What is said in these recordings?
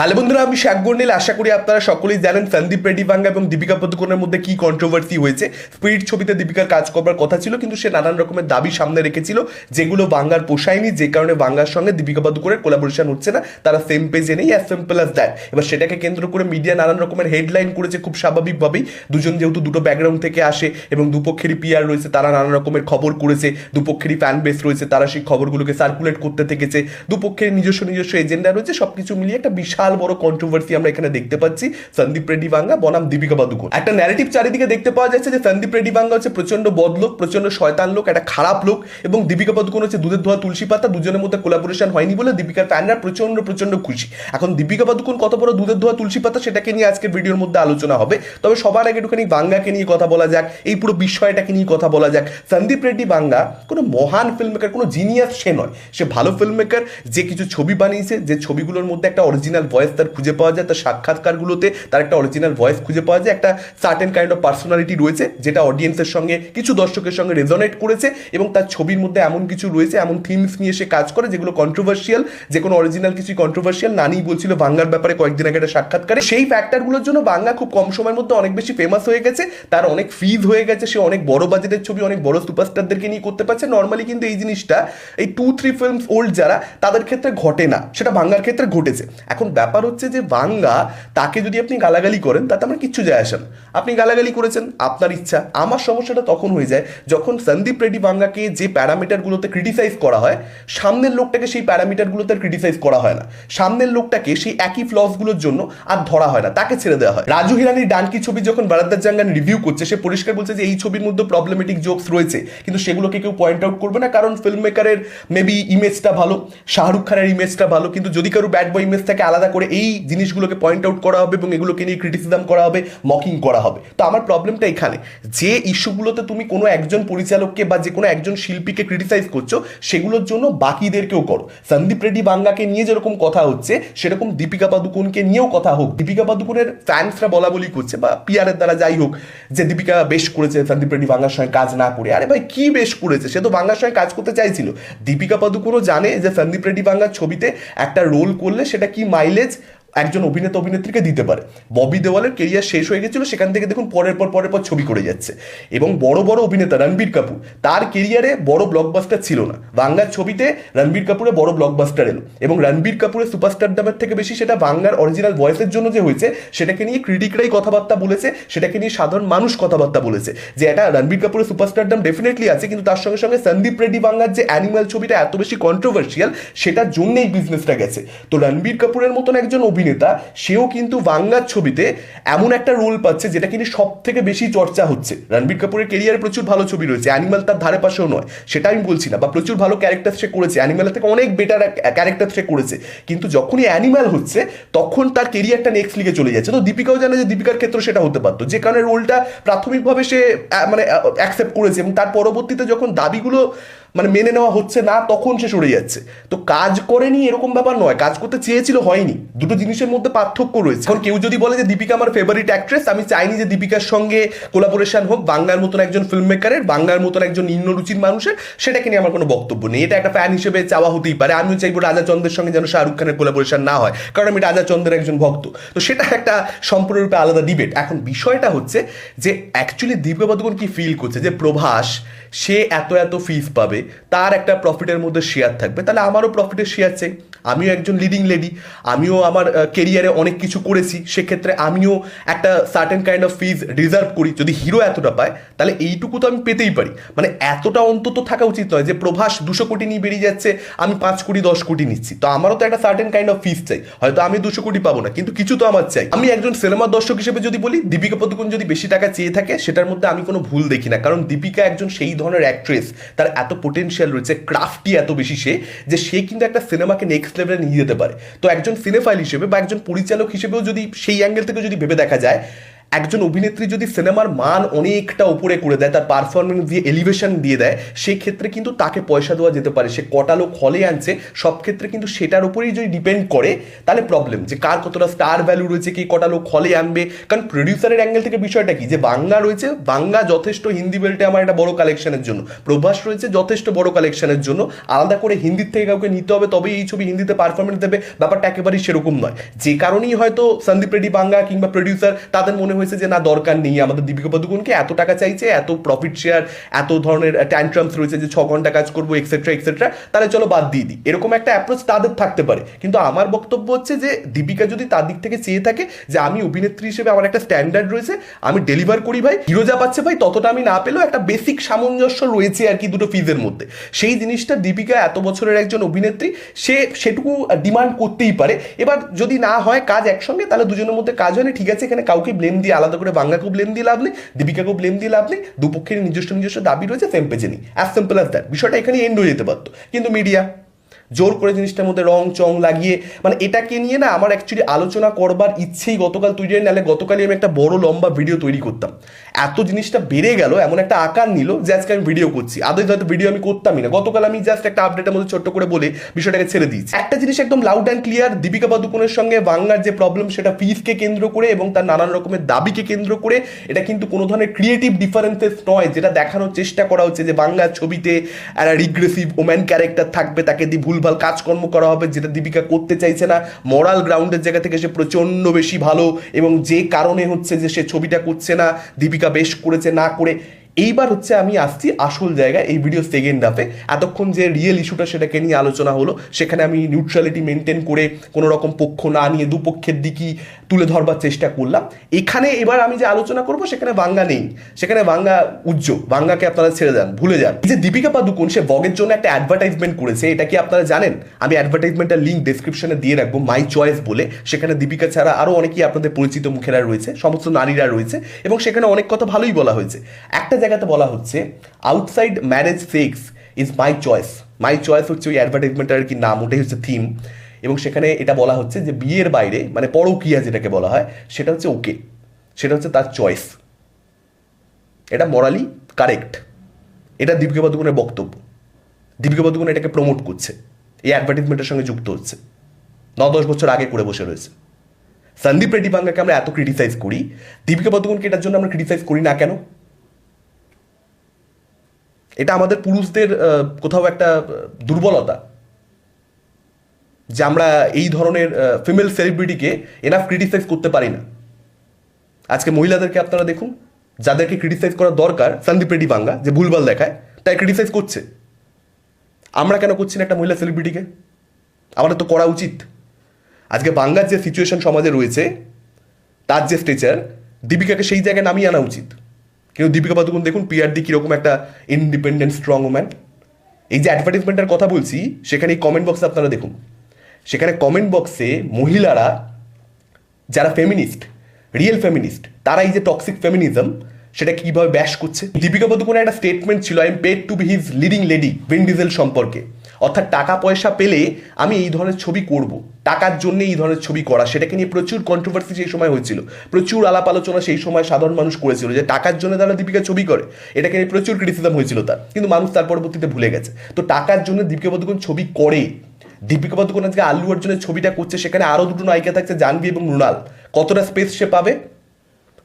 Hello বন্ধুরা, আমি গন্ডিল আশা করি আপনারা সকলেই জানেন সন্দীপ রেড্ডি বাঙ্গা এবং দীপিকা পাদুকোনের মধ্যে কি কন্ট্রোভার্সি হয়েছে। স্পিরিট ছবিতে দীপিকার কাজ করবার কথা ছিল, কিন্তু সে নানান রকমের দাবি সামনে রেখেছিল, যেগুলো বাঙ্গার পোষায়নি, যে কারণে বাঙ্গার সঙ্গে দীপিকা পাদুকোনের কোলাবোরেশন হচ্ছে না, তারা সেম পেজে নেই অ্যাজ সিম্পল অ্যাজ দ্যাট এবার সেটাকে কেন্দ্র করে মিডিয়া নানান রকমের হেডলাইন করেছে খুব স্বাভাবিকভাবেই। দুজন যেহেতু দুটো ব্যাকগ্রাউন্ড থেকে আসে এবং দুপক্ষেরই পিআর রয়েছে, তারা নানান রকমের খবর করেছে, দুপক্ষেরই ফ্যান বেস রয়েছে, তারা সেই খবরগুলোকে সার্কুলেট করতে থেকেছে, দুপক্ষের নিজস্ব নিজস্ব এজেন্ডা রয়েছে, সবকিছু মিলিয়ে একটা বিশাল বড় কন্ট্রোভার্সি আমরা এখানে দেখতে পাচ্ছি। সন্দীপ রেড্ডি বাঙ্গা বনাম দীপিকা পাদুকোন। একটা ন্যারেটিভ চারিদিকে দেখতে পাওয়া যাচ্ছে যে সন্দীপ রেড্ডি বাঙ্গা হচ্ছে প্রচণ্ড বদলোক প্রচণ্ড শয়তান লোক, একটা খারাপ লোক, এবং দীপিকা পাদুকোন হচ্ছে দুধের ধোয়া তুলসী পাতা, দুজনের মধ্যে কোলাবোরেশন হয়নি বলে দীপিকার ফ্যানরা প্রচণ্ড প্রচণ্ড খুশি। এখন দীপিকা পাদুকোন কত বড় দুধের ধোয়া তুলসী পাতা সেটাকে নিয়ে আজকের ভিডিওর মধ্যে আলোচনা হবে। তবে সবার আগে একটুখানি বাঙ্গাকে নিয়ে কথা বলা যাক, এই পুরো বিষয়টাকে নিয়ে কথা বলা যাক। সন্দীপ রেড্ডি বাঙ্গা কোনো মহান ফিল্ম মেকার কোনো জিনিয়াস সে নয়। সে ভালো ফিল্ম মেকার যে কিছু ছবি বানিয়েছে, যে ছবিগুলোর মধ্যে একটা অরিজিনাল ভয়েস তার খুঁজে পাওয়া যায়, তার সাক্ষাৎকারগুলোতে তার একটা অরিজিনাল ভয়েস খুঁজে পাওয়া যায়, একটা সার্টেন কাইন্ড অফ পার্সোনালিটি রয়েছে, যেটা অডিয়েন্সের সঙ্গে, কিছু দর্শকের সঙ্গে রেজনেট করেছে এবং তার ছবির মধ্যে এমন কিছু রয়েছে, এমন থিমস নিয়ে সে কাজ করে, যেগুলো কন্ট্রোভার্সিয়াল যে কোনো অরিজিনাল কিছুই কন্ট্রোভার্সিয়াল নানি বলছিল বাংলার ব্যাপারে কয়েকদিন আগে একটা সাক্ষাৎকারে। সেই ফ্যাক্টরগুলোর জন্য বাংলা খুব কম সময়ের মধ্যে অনেক বেশি ফেমাস হয়ে গেছে, তার অনেক ফিজ হয়ে গেছে, সে অনেক বড় বাজেটের ছবি, অনেক বড় সুপারস্টারদেরকে নিয়ে করতে পারছে। নর্মালি কিন্তু এই জিনিসটা, এই টু থ্রি ফিল্মস ওল্ড যারা, তাদের ক্ষেত্রে ঘটে না, সেটা বাংলার ক্ষেত্রে ঘটেছে। এখন ব্যাপার হচ্ছে যে বাংলা তাকে যদি আপনি গালাগালি করেন, তাতে আমার কিচ্ছু যায় আসে না। আপনি গালাগালি করেছেন, আপনার ইচ্ছা। আমার সমস্যাটা তখন হয়ে যায় যখন সন্দীপ রেড্ডি বাংলাকে যে প্যারামিটারগুলোতে ক্রিটিসাইজ করা হয়, সামনের লোকটাকে সেই প্যারামিটারগুলোতে ক্রিটিসাইজ করা হয় না। সামনের লোকটাকে সেই একই ফ্লসগুলোর জন্য আর ধরা হয় না, তাকে ছেড়ে দেওয়া হয়। রাজু হিরানির ডানকি ছবি যখন বারাদ্দার জাঙ্গান রিভিউ করছে, সে পরিষ্কার বলছে যে এই ছবির মধ্যে প্রবলেমেটিক জোকস রয়েছে, কিন্তু সেগুলোকে কেউ পয়েন্ট আউট করবে না, কারণ ফিল্ম মেকারের মেবি ইমেজটা ভালো, শাহরুখ খানের ইমেজটা ভালো, কিন্তু যদি কারও ব্যাড বয় ইমেজ থেকে, আলাদা এই জিনিসগুলোকে পয়েন্ট আউট করা হবে এবং এগুলোকে নিয়ে ক্রিটিসিজম করা হবে মকিং করা হবে। তো আমার প্রবলেমটা এখানে। যে ইস্যুগুলোতে তুমি কোনো একজন পরিচালককে বা যে কোনো একজন শিল্পীকে ক্রিটিসাইজ করছ, সেগুলোর জন্য বাকিদেরকেও করো। সন্দীপ রেড্ডি বাঙ্গাকে নিয়ে যেরকম কথা হচ্ছে, সেরকম দীপিকা পাদুকোনকে নিয়েও কথা হোক। দীপিকা পাদুকোনের ফ্যান্সরা বলা বলি করছে বা পিয়ারের দ্বারা যাই হোক, যে দীপিকা বেশ করেছে সন্দীপ রেড্ডি বাংলার সঙ্গে কাজ না করে। আরে ভাই, কি বেশ করেছে? সে তো বাংলার সঙ্গে কাজ করতে চাইছিল। দীপিকা পাদুকোনও জানে যে সন্দীপ রেড্ডি বাংলার ছবিতে একটা রোল করলে সেটা কি মাইলেজ minutes একজন অভিনেতা অভিনেত্রীকে দিতে পারে। ববি দেওয়ালের কেরিয়ার শেষ হয়ে গেছিল, সেখান থেকে দেখুন পরের পর পরের পর ছবি করে যাচ্ছে। এবং বড় বড় অভিনেতা রণবীর কাপুর, তার কেরিয়ারে বড় ব্লকবাস্টার ছিল না। বাংলার ছবিতে রণবীর কাপুরে বড় ব্লকবাস্টার এলো এবং রণবীর কাপুরের সুপারস্টার দামের থেকে বেশি সেটা বাংলার অরিজিনাল ভয়েসের জন্য যে হয়েছে, সেটাকে নিয়ে ক্রিটিকরাই কথাবার্তা বলেছে, সেটাকে নিয়ে সাধারণ মানুষ কথাবার্তা বলেছে। যে এটা রণবীর কাপুরের সুপারস্টার দাম ডেফিনেটলি আছে, কিন্তু তার সঙ্গে সঙ্গে সন্দীপ রেড্ডি বাংলার যে অ্যানিমাল ছবিটা এত বেশি কন্ট্রোভার্সিয়াল সেটার জন্যই বিজনেসটা গেছে। তো রণবীর কাপুরের মতন একজন অভিনেতা সেও কিন্তু বাংলার ছবিতে এমন একটা রোল পাচ্ছে যেটা কিন্তু সব থেকে বেশি চর্চা হচ্ছে। রণবীর কাপুরের কেরিয়ারে প্রচুর ভালো ছবি রয়েছে অ্যানিমাল তার ধারে পাশেও নয়, সেটা আমি বলছি না, বা প্রচুর ভালো ক্যারেক্টার সে করেছে অ্যানিমালের থেকে অনেক বেটার ক্যারেক্টার সে করেছে, কিন্তু যখনই অ্যানিমাল হচ্ছে, তখন তার কেরিয়ারটা নেক্সট লিগে চলে যাচ্ছে। তো দীপিকাও জানে যে দীপিকার ক্ষেত্রে সেটা হতে পারতো, যে কারণে রোলটা প্রাথমিকভাবে সে মানে অ্যাকসেপ্ট করেছে এবং তার পরবর্তীতে যখন দাবিগুলো মানে মেনে নেওয়া হচ্ছে না, তখন সে সরে যাচ্ছে। তো কাজ করেনি এরকম ব্যাপার নয়, কাজ করতে চেয়েছিল, হয়নি। দুটো জিনিসের মধ্যে পার্থক্য রয়েছে। এখন কেউ যদি বলে যে দীপিকা আমার ফেভারিট অ্যাক্ট্রেস আমি চাইনি যে দীপিকার সঙ্গে কোলাবোরেশন হোক, বাংলার মতন একজন ফিল্ম মেকারের বাংলার মতন একজন নিম্ন রুচির মানুষের, সেটাকে নিয়ে আমার কোনো বক্তব্য নেই। এটা একটা ফ্যান হিসেবে চাওয়া হতেই পারে। আমিও চাইব রাজা চন্দ্রের সঙ্গে যেন শাহরুখ খানের কোলাবোরেশন না হয়, কারণ আমি রাজা চন্দ্রের একজন ভক্ত। তো সেটা একটা সম্পূর্ণরূপে আলাদা ডিবেট এখন বিষয়টা হচ্ছে যে অ্যাকচুয়ালি দীপিকা পাদুকোন কি ফিল করছে? যে প্রভাস, সে এত এত ফিস পাবে। তার একটা প্রফিটের মধ্যে শেয়ার থাকবে তাহলে আমারও প্রফিটের শেয়ার চাই আমিও একজন লিডিং লেডি আমিও আমার কেরিয়ারে অনেক কিছু করেছি, সেক্ষেত্রে আমিও একটা certain kind of fees reserve করি। যদি হিরো এতটা পায়, তাহলে এইটুকু তো আমি পেতেই পারি। মানে এতটা অন্তত থাকা উচিত নয় যে প্রভাস দুশো কোটি নিয়ে বেরিয়ে যাচ্ছে, আমি পাঁচ কোটি, দশ কোটি নিচ্ছি। তো আমারও তো একটা সার্টেন কাইন্ড অফ ফিজ চাই। হয়তো আমি দুশো কোটি পাবো না, কিন্তু কিছু তো আমার চাই। আমি একজন সিনেমার দর্শক হিসেবে যদি বলি, দীপিকা পাদুকোন যদি বেশি টাকা চেয়ে থাকে, সেটার মধ্যে আমি কোনো ভুল দেখি না। কারণ দীপিকা একজন সেই ধরনের অ্যাক্ট্রেস তার এত পোটেনশিয়াল রয়েছে ক্রাফটি এত বেশি সে, যে সে কিন্তু একটা সিনেমাকে নেক্সট লেভেলে নিয়ে যেতে পারে। তো একজন সিনেফাইল হিসেবে বা একজন পরিচালক হিসেবেও যদি সেই অ্যাঙ্গেল থেকে যদি ভেবে দেখা যায় একজন অভিনেত্রী যদি সিনেমার মান অনেকটা উপরে করে দেয়, তার পারফরমেন্স দিয়ে এলিভেশন দিয়ে দেয় সেই ক্ষেত্রে কিন্তু তাকে পয়সা দেওয়া যেতে পারে। সে কটা লোক হলে আনছে, সব ক্ষেত্রে কিন্তু সেটার উপরেই যদি ডিপেন্ড করে, তাহলে প্রবলেম যে কার কতটা স্টার ভ্যালু রয়েছে, কি কটা লোক হলে আনবে? কারণ প্রডিউসারের অ্যাঙ্গেল থেকে বিষয়টা কি? যে বাংলা রয়েছে, বাংলা যথেষ্ট হিন্দি বেল্টে আমার একটা বড় কালেকশনের জন্য। প্রভাস রয়েছে যথেষ্ট বড় কালেকশনের জন্য। আলাদা করে হিন্দির থেকে কাউকে নিতে হবে, তবেই এই ছবি হিন্দিতে পারফরমেন্স দেবে। ব্যাপারটা একেবারেই সেরকম নয়। যে কারণেই হয়তো সন্দীপ রেড্ডি বাংলা কিংবা প্রডিউসার তাদের মনে হয়েছে যে, না, দরকার নেই, আমাদের দীপিকা পাদুকোনকে এত টাকা চাইছে, এত প্রফিট শেয়ার এত ধরনের ট্যান্ট্রামস রয়েছে যে, ছ ঘণ্টা কাজ করব এক্সেট্রা এক্সেট্রা তাহলে চলো বাদ দিয়ে দিই। এরকম একটা অ্যাপ্রোচ তাদের থাকতে পারে। কিন্তু আমার বক্তব্য হচ্ছে যে, দীপিকা যদি তার দিক থেকে চেয়ে থাকে যে, আমি অভিনেত্রী হিসেবে আমার একটা স্ট্যান্ডার্ড রয়েছে, আমি ডেলিভার করি ভাই হিরো যা পাচ্ছে ভাই, ততটা আমি না পেলেও একটা বেসিক সামঞ্জস্য রয়েছে আর কি দুটো ফিজের মধ্যে। সেই জিনিসটা দীপিকা এত বছরের একজন অভিনেত্রী, সে, সেটুকু ডিমান্ড করতেই পারে। এবার যদি না হয় কাজ একসঙ্গে, তাহলে দুজনের মধ্যে কাজ হয় না, ঠিক আছে, এখানে কাউকে ব্লেম দিয়ে আলাদা করে বাংলাকেও ব্লেম দিয়ে লাভ নেই দীপিকাকেও ব্লেম দিয়ে লাভ নেই, দুপক্ষের নিজস্ব নিজস্ব দাবি রয়েছে সেম পেজে নেই। অ্যাজ সিম্পল অ্যাজ দ্যাট বিষয়টা এখানে এন্ড হয়ে যেতে পারতো। কিন্তু মিডিয়া জোর করে জিনিসটার মধ্যে রং, চং লাগিয়ে মানে এটাকে নিয়ে না আমার অ্যাকচুয়ালি আলোচনা করবার ইচ্ছেই গতকাল তৈরি হয় নাহলে গতকালই আমি একটা বড় লম্বা ভিডিও তৈরি করতাম। এত জিনিসটা বেড়ে গেল, এমন একটা আকার নিল যে আজকে আমি ভিডিও করছি। আদৌ হয়তো ভিডিও আমি করতামই না। গতকাল আমি জাস্ট একটা আপডেটের মধ্যে ছোট্ট করে বলে বিষয়টাকে ছেড়ে দিয়েছি। একটা জিনিস একদম লাউড অ্যান্ড ক্লিয়ার দীপিকা পাদুকোনের সঙ্গে বাংলার যে প্রবলেম সেটা ফিসকে কেন্দ্র করে এবং তার নানান রকমের দাবিকে কেন্দ্র করে, এটা কিন্তু কোনো ধরনের ক্রিয়েটিভ ডিফারেন্সেস নয়, যেটা দেখানোর চেষ্টা করা হচ্ছে যে বাংলার ছবিতে একটা রিগ্রেসিভ ওম্যান ক্যারেক্টার থাকবে, তাকে দিয়ে ভুলভাল কাজকর্ম করা হবে, যেটা দীপিকা করতে চাইছে না। মরাল গ্রাউন্ডের জায়গা থেকে সে প্রচণ্ড বেশি ভালো এবং যে কারণে হচ্ছে যে সে ছবিটা করছে না, দীপিকা বেশ করেছে না করে এইবার হচ্ছে আমি আসছি আসল জায়গায় এই ভিডিও সেকেন্ড হাফে এতক্ষণ যে রিয়েল ইস্যুটা সেটাকে নিয়ে আলোচনা হলো, সেখানে আমি নিউট্রালিটি মেনটেন করে কোনো রকম পক্ষ না নিয়ে দুপক্ষের দিকই তুলে ধরবার চেষ্টা করলাম। এখানে এবার আমি যে আলোচনা করব, সেখানে বাংলা নেই। সেখানে বাংলা উজ্জ্ব বাংলাকে আপনারা ছেড়ে যান ভুলে যান। যে দীপিকা পাদুকোন, সে বগের জন্য একটা অ্যাডভার্টাইজমেন্ট করেছে। এটা কি আপনারা জানেন? আমি অ্যাডভার্টাইজমেন্টের লিঙ্ক ডেসক্রিপশনে দিয়ে রাখব মাই চয়েস বলে। সেখানে দীপিকা ছাড়া আরও অনেকেই আপনাদের পরিচিত মুখেরা রয়েছে, সমস্ত নারীরা রয়েছে, এবং সেখানে অনেক কথা ভালোই বলা হয়েছে। একটা জায়গাতে বলা হচ্ছে outside marriage sex is my choice my choice হচ্ছে ওই অ্যাডভার্টাইজমেন্টের কি নাম, ওটাই হচ্ছে থিম এবং সেখানে এটা বলা হচ্ছে যে বিয়ের বাইরে মানে পরকিয়া যেটাকে বলা হয়, সেটা হচ্ছে ওকে। সেটা হচ্ছে তার চয়েস এটা মরালি কারেক্ট এটা দীপিকা পাদুকোনের বক্তব্য। দীপিকা পাদুকোন এটাকে প্রমোট করছে। এই অ্যাডভার্টাইজমেন্টের সঙ্গে যুক্ত হচ্ছে। ন দশ বছর আগে করে বসে রয়েছে। সন্দীপ রেড্ডি বাংলাকে আমরা এত ক্রিটিসাইজ করি। দীপিকা পাদুকোনকে এটার জন্য আমরা ক্রিটিসাইজ করি না কেন? এটা আমাদের পুরুষদের কোথাও একটা দুর্বলতা। যে আমরা এই ধরনের ফিমেল সেলিব্রিটিকে এনাফ ক্রিটিসাইজ করতে পারি না। আজকে মহিলাদেরকে আপনারা দেখুন, যাদেরকে ক্রিটিসাইজ করা দরকার, সন্দীপ রেড্ডি বাংলা, যে ভুলভাল দেখায়, তাই ক্রিটিসাইজ করছে। আমরা কেন করছি না একটা মহিলা সেলিব্রিটিকে আমাদের তো করা উচিত। আজকে বাংলার যে সিচুয়েশন সমাজে রয়েছে, তার যে স্টেচার দীপিকাকে সেই জায়গায় নামিয়ে আনা উচিত। কিন্তু দীপিকা পাদুকোন দেখুন পিআরডি কীরকম একটা ইন্ডিপেন্ডেন্ট স্ট্রং ওম্যান এই যে অ্যাডভার্টাইজমেন্টের কথা বলছি, সেখানে এই কমেন্ট বক্সে আপনারা দেখুন। সেখানে কমেন্ট বক্সে মহিলারা, যারা ফেমিনিস্ট রিয়েল ফেমিনিস্ট তারা এই যে টক্সিক ফেমিনিজম সেটা কীভাবে ব্যাস করছে? দীপিকা পাদুকোনের একটা স্টেটমেন্ট ছিল I am paid to be his leading lady Vin Diesel সম্পর্কে। অর্থাৎ টাকা পয়সা পেলে আমি এই ধরনের ছবি করব। টাকার জন্য এই ধরনের ছবি করা, সেটাকে নিয়ে প্রচুর কন্ট্রোভার্সি সেই সময় হয়েছিল। প্রচুর আলাপ আলোচনা সেই সময় সাধারণ মানুষ করেছিল যে টাকার জন্য তারা দীপিকা ছবি করে। এটাকে নিয়ে প্রচুর ক্রিটিসিজম হয়েছিল তার। কিন্তু মানুষ তার পরবর্তীতে ভুলে গেছে। তো টাকার জন্য দীপিকা পাদুকোন ছবি করে। দীপিকা পাদুকোন আজকে আল্লু অর্জুনের ছবিটা করছে, সেখানে আরও দুটো নায়িকা থাকছে জানবি এবং মৃণাল। কতটা স্পেস সে পাবে?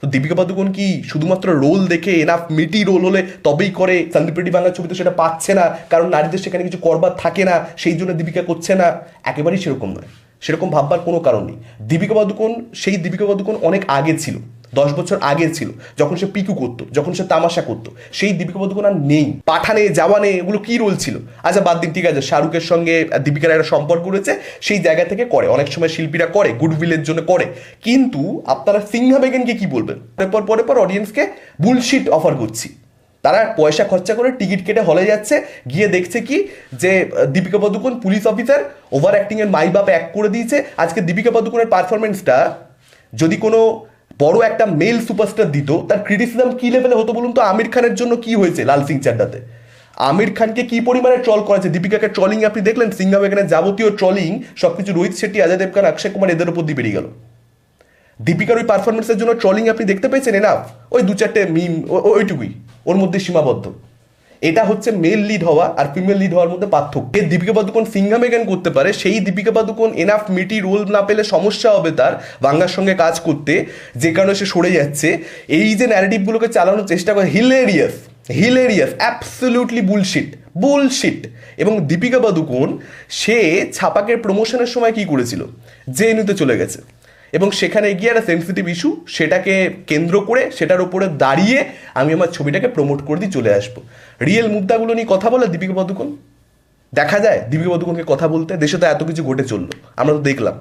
তো দীপিকা পাদুকোন কি শুধুমাত্র রোল দেখে এনাফ মিটি রোল হলে তবেই করে? সন্দীপ রেড্ডি বাংলার ছবিতে সেটা পাচ্ছে না। কারণ নারীদের সেখানে কিছু করবার থাকে না, সেই জন্য দীপিকা করছে না। একেবারেই সেরকম নয়। সেরকম ভাববার কোনো কারণ নেই। দীপিকা পাদুকোন, সেই দীপিকা পাদুকোন অনেক আগে ছিল। দশ বছর আগে ছিল, যখন সে পিকু করতো, যখন সে তামাশা করতো, সেই দীপিকা পাদুকোন আর নেই। পাঠানে জাওয়ানে এগুলো কি রোল ছিল? আচ্ছা বাদ দিন, ঠিক আছে, শাহরুখের সঙ্গে দীপিকার একটা সম্পর্ক রয়েছে, সেই জায়গা থেকে করে, অনেক সময় শিল্পীরা করে, গুডউইলের জন্য করে। কিন্তু আপনারা সিংহা বেগেনকে কি বলবেন? পরে, পর, পরে অডিয়েন্সকে বুলশিট অফার করছি। তারা পয়সা খরচা করে টিকিট কেটে হলে যাচ্ছে, গিয়ে দেখছে কি যে Deepika Padukone police officer over অ্যাক্টিংয়ের মাই বাপ এক করে দিয়েছে। আজকে দীপিকা পাদুকোনের পারফরমেন্সটা যদি কোনো বড় একটা মেল সুপারস্টার দিত, তার ক্রিটিসিজম কি লেভেলে হতো বলুন তো? আমির খানের জন্য কি হয়েছে লাল সিং চাড্ডাতে? আমির খানকে কি পরিমাণে ট্রল করেছে? দীপিকাকে ট্রলিং আপনি দেখলেন সিংহাম এখানে যাবতীয় ট্রলিং সব কিছু রোহিত শেট্টি, অজয় দেবকান অক্ষয় কুমার এদের উপর দিয়ে বেরিয়ে গেল। দীপিকার ওই পারফরমেন্সের জন্য ট্রলিং আপনি দেখতে পেয়েছেন এনাফ ওই দু চারটে মিম ওইটুকুই, ওর মধ্যে সীমাবদ্ধ। এটা হচ্ছে মেল লিড হওয়া আর ফিমেল লিড হওয়ার মধ্যে পার্থক্য। দীপিকা পাদুকোন সিংহামেগান করতে পারে, সেই Deepika Padukone enough meaty role না পেলে সমস্যা হবে তার বাংলার সঙ্গে কাজ করতে, যে কারণে সে সরে যাচ্ছে। এই যে ন্যারেটিভগুলোকে চালানোর চেষ্টা করে hilarious hilarious absolutely bullshit bullshit এবং দীপিকা পাদুকোন, সে ছাপাকের প্রমোশনের সময় কি করেছিল? জেএনইউতে চলে গেছে। এবং সেখানে গিয়ে একটা সেন্সিটিভ ইস্যু সেটাকে কেন্দ্র করে, সেটার উপরে দাঁড়িয়ে আমি আমার ছবিটাকে প্রমোট করে দিয়ে চলে আসব। রিয়েল মুদ্রাগুলো নিয়ে কথা বলে দীপিকা পাদুকোন? দেখা যায় দীপিকা পাদুকোনকে কথা বলতে দেশে তো এত কিছু ঘটে চলল। আমরা তো দেখলাম।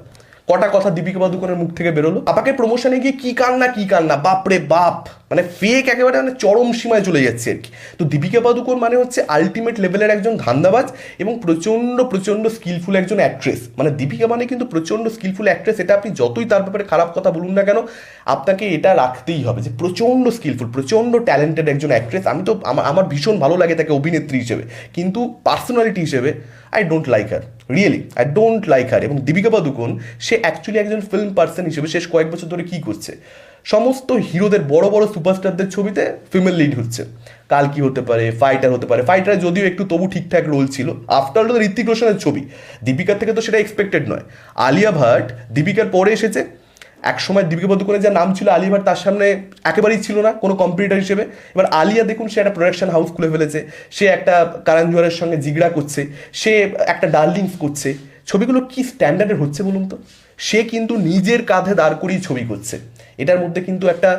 কটা কথা দীপিকা পাদুকোনের মুখ থেকে বেরোলো? আপাকে প্রমোশনে গিয়ে কি কান্না কি কান্না বাপরে বাপ মানে ফেক একেবারে মানে চরম সীমায় চলে যাচ্ছে আর কি। তো দীপিকা পাদুকোন মানে হচ্ছে আলটিমেট লেভেলের একজন ধান্দাবাজ এবং প্রচণ্ড প্রচণ্ড স্কিলফুল একজন অ্যাক্ট্রেস মানে দীপিকা মানে কিন্তু প্রচণ্ড স্কিলফুল অ্যাক্ট্রেস এটা আপনি যতই তার ব্যাপারে খারাপ কথা বলুন না কেন, আপনাকে এটা রাখতেই হবে যে প্রচণ্ড স্কিলফুল প্রচণ্ড ট্যালেন্টেড একজন অ্যাক্ট্রেস আমি তো, আমার আমার ভীষণ ভালো লাগে তাকে অভিনেত্রী হিসেবে। কিন্তু পার্সোনালিটি হিসেবে I don't like her really I don't like her এবং দীপিকা পাদুকোন, সে অ্যাকচুয়ালি একজন ফিল্ম পার্সন হিসেবে শেষ কয়েক বছর ধরে কী করছে? সমস্ত হিরোদের বড় বড় সুপারস্টারদের ছবিতে ফিমেল লিড হচ্ছে। কাল কি হতে পারে? ফাইটার হতে পারে। ফাইটার যদিও একটু তবু ঠিকঠাক রোল ছিল। আফটার অল ঋত্বিক রোশনের ছবি। দীপিকার থেকে তো সেটা এক্সপেক্টেড নয়। আলিয়া ভাট দীপিকার পরে এসেছে। এক সময় দীপিকা পাদুকোনের যার নাম ছিল আলিয়া ভাট তার সামনে একেবারেই ছিল না কোনো কম্পিউটার হিসেবে। এবার আলিয়া দেখুন, সে একটা প্রোডাকশন হাউস খুলে ফেলেছে, সে একটা কারণ জোয়ারের সঙ্গে জিগড়া করছে, সে একটা ডার্লিংস করছে। ছবিগুলো কি স্ট্যান্ডার্ডের হচ্ছে বলুন তো? সে কিন্তু নিজের কাঁধে দাঁড় করিয়ে ছবি করছে। এটার মধ্যে কিন্তু একটা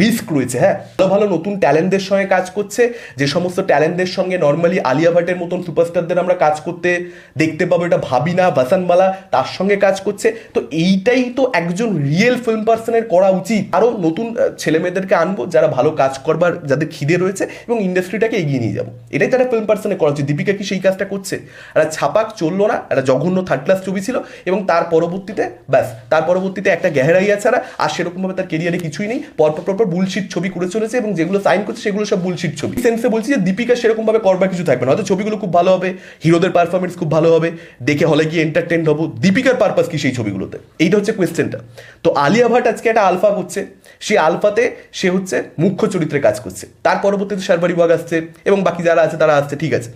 রিস্ক রয়েছে হ্যাঁ? ভালো ভালো নতুন ট্যালেন্টদের সঙ্গে কাজ করছে যে সমস্ত ট্যালেন্টদের সঙ্গে নর্মালি আলিয়া ভাটের মতন সুপারস্টারদের আমরা কাজ করতে দেখতে পাবো এটা ভাবিনা বাসানবালা তার সঙ্গে কাজ করছে। তো এইটাই তো একজন রিয়েল ফিল্ম পার্সনের করা উচিত। আরও নতুন আহ, ছেলে মেয়েদেরকে আনব যারা ভালো কাজ করবার যাদের খিদে রয়েছে এবং ইন্ডাস্ট্রিটাকে এগিয়ে নিয়ে যাব। এটাই তারা ফিল্ম পার্সনে করা উচিত। দীপিকা কি সেই কাজটা করছে? একটা ছাপাক চলল না একটা জঘন্য থার্ড ক্লাস ছবি ছিল এবং তার পরবর্তীতে ব্যাস তার পরবর্তীতে একটা গেহরাইয়া ছাড়া আর সেরকমভাবে তার কেরিয়ারে কিছুই নেই। পরপর পরপর বুলশিট ছবি করে চলেছে এবং যেগুলো সাইন করছে সেগুলো সব বুলশিট ছবি। সেন্সে বলছি যে দীপিকা সেরকমভাবে করবার কিছু থাকবে না। হয়তো ছবিগুলো খুব ভালো হবে, হিরোদের পারফরমেন্স খুব ভালো হবে, দেখে হলে গিয়ে এন্টারটেন হব? দীপিকার পারপাস কি সেই ছবিগুলোতে? এইটা হচ্ছে কোয়েশ্চেনটা তো আলিয়া ভাট আজকে একটা আলফা করছে সেই আলফাতে সে হচ্ছে মুখ্য চরিত্রে কাজ করছে। তার পরবর্তীতে শারবারি বাগ আসছে এবং বাকি যারা আছে তারা আসছে, ঠিক আছে।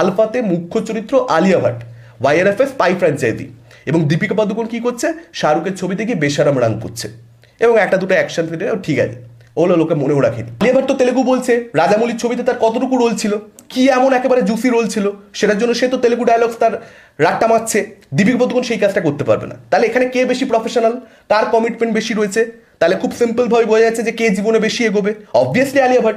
আলফাতে মুখ্য চরিত্র Alia Bhatt Y R F's spy franchise এবং দীপিকা পাদুকোন কি করছে? শাহরুখের ছবিতে গিয়ে বেসারাম রাং করছে। এবং একটা দুটো অ্যাকশন ফিল্মে ঠিক আছে। ওগুলো লোকে মনেও রাখেনি এবার তো তেলেগু বলছে, রাজামৌলির ছবিতে তার কতটুকু রোল ছিল? কি এমন একেবারে জুসি রোল ছিল? সেটার জন্য সে তো তেলেগু ডায়লগস তার রাট্টা মারছে। দীপিক পাদুকোন সেই কাজটা করতে পারবে না। তাহলে এখানে কে বেশি প্রফেশনাল কার কমিটমেন্ট বেশি রয়েছে। তাহলে খুব সিম্পল ভাবে বোঝা যাচ্ছে যে কে জীবনে বেশি এগোবে। অবভিয়াসলি আলিয়া ভাট।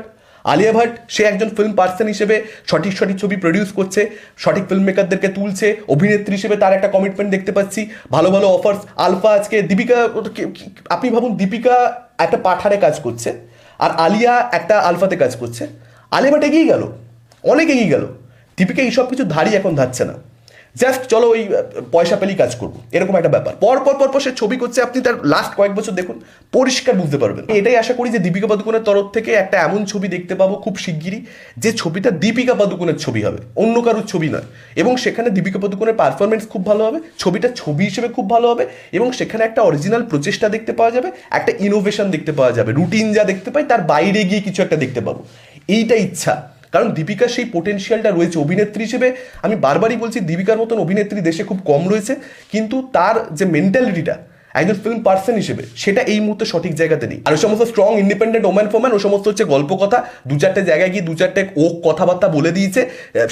আলিয়া ভাট, সে একজন ফিল্ম পার্সন হিসেবে সঠিক সঠিক ছবি প্রডিউস করছে, সঠিক ফিল্ম মেকারদেরকে তুলছে, অভিনেত্রী হিসেবে তার একটা কমিটমেন্ট দেখতে পাচ্ছি, ভালো ভালো অফার্স আলফা আজকে দীপিকা আপনি ভাবুন, দীপিকা একটা পাঠারে কাজ করছে, আর আলিয়া একটা আলফাতে কাজ করছে। আলিয়া ভাট এগিয়ে গেল, অনেক এগিয়ে গেল। দীপিকা এইসব কিছু ধারই এখন ধাচ্ছে না। জাস্ট চলো ওই পয়সা পেলেই কাজ করব। এরকম একটা ব্যাপার। পর পর পর সে ছবি করছে, আপনি তার লাস্ট কয়েক বছর দেখুন, পরিষ্কার বুঝতে পারবেন। এটাই আশা করি যে দীপিকা পাদুকোনের তরফ থেকে একটা এমন ছবি দেখতে পাবো খুব শিগগিরই, যে ছবিটা দীপিকা পাদুকোনের ছবি হবে, অন্য কারোর ছবি নয়। এবং সেখানে দীপিকা পাদুকোনের পারফরমেন্স খুব ভালো হবে, ছবিটা ছবি হিসেবে খুব ভালো হবে, এবং সেখানে একটা অরিজিনাল প্রচেষ্টা দেখতে পাওয়া যাবে, একটা ইনোভেশন দেখতে পাওয়া যাবে রুটিন যা দেখতে পাই, তার বাইরে গিয়ে কিছু একটা দেখতে পাবো। এইটা ইচ্ছা। কারণ দীপিকার সেই পোটেনশিয়ালটা রয়েছে অভিনেত্রী হিসেবে। আমি বারবারই বলছি, দীপিকার মতন অভিনেত্রী দেশে খুব কম রয়েছে। কিন্তু তার যে মেন্টালিটিটা একজন ফিল্ম পার্সন হিসেবে, সেটা এই মুহূর্তে সঠিক জায়গাতে নেই। আর ওই সমস্ত স্ট্রং ইন্ডিপেন্ডেন্ট ওম্যান ফোম্যান ও সমস্ত হচ্ছে গল্প কথা দু চারটে জায়গায় গিয়ে দু চারটে ও কথাবার্তা বলে দিয়েছে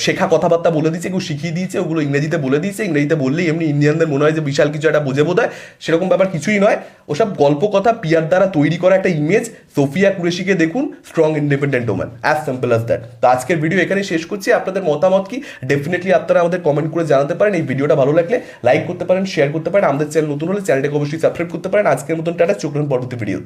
শেখা কথাবার্তা বলে দিয়েছে, কেউ শিখিয়ে দিয়েছে, ওগুলো ইংরেজিতে বলে দিয়েছে, ইংরেজিতে বললেই এমনি ইন্ডিয়ানদের মনে হয় যে বিশাল কিছু একটা বোঝে বোধ সেরকম ব্যাপার কিছুই নয়। ওসব গল্প কথা পিয়ার দ্বারা তৈরি করা একটা ইমেজ সোফিয়া কুরেশিকে দেখুন strong independent woman as simple as that তো আজকের ভিডিও এখানে শেষ করছি। আপনাদের মতামত কি? ডেফিনেটলি আপনারা আমাদের কমেন্ট করে জানাতে পারেন। এই ভিডিওটা ভালো লাগলে লাইক করতে পারেন শেয়ার করতে পারেন। আমাদের চ্যানেল নতুন হলে চ্যানেলটাকে অবশ্যই সাবস্ক্রাইব করতে পারেন। আজকের মতন টাটা চোখ পরবর্তী ভিডিও